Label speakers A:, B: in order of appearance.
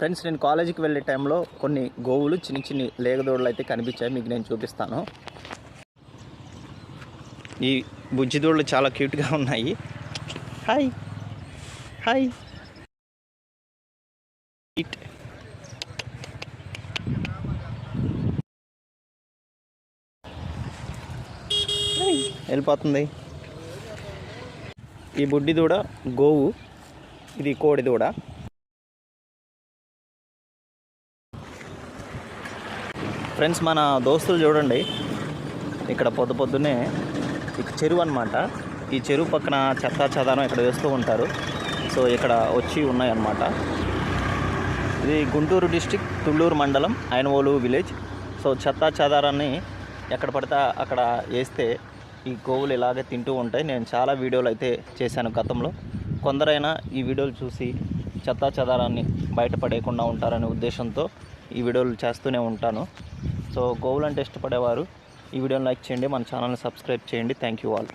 A: friends నేను కాలేజీకి వెళ్ళే టైంలో కొన్ని గోవులు చిన్న చిన్న లేగదోడలు అయితే కనిపించాయి మీకు నేను చూపిస్తాను ఈ బుజ్జిదోడలు చాలా క్యూట్గా ఉన్నాయి హాయ్ హాయ్ వెళ్ళిపోతుంది ఈ బుడ్డి దూడ గోవు ఇది కోడి దూడ ఫ్రెండ్స్ మన దోస్తులు చూడండి ఇక్కడ పొద్దు పొద్దున్నే చెరువు అనమాట ఈ చెరువు పక్కన చెత్త చెదారం ఇక్కడ వేస్తూ ఉంటారు సో ఇక్కడ వచ్చి ఉన్నాయన్నమాట ఇది గుంటూరు డిస్టిక్ తుళ్ళూరు మండలం ఆయనవోలు విలేజ్ సో చెత్త చెదారాన్ని ఎక్కడ పడితే అక్కడ వేస్తే ఈ గోవులు ఇలాగే తింటూ ఉంటాయి నేను చాలా వీడియోలు అయితే చేశాను గతంలో కొందరైనా ఈ వీడియోలు చూసి చెత్త చెదారాన్ని బయటపడేయకుండా ఉంటారనే ఉద్దేశంతో ఈ వీడియోలు చేస్తూనే ఉంటాను సో గోవులు అంటే ఇష్టపడేవారు ఈ వీడియోని లైక్ చేయండి మన ఛానల్ని సబ్స్క్రైబ్ చేయండి థ్యాంక్ యూ ఆల్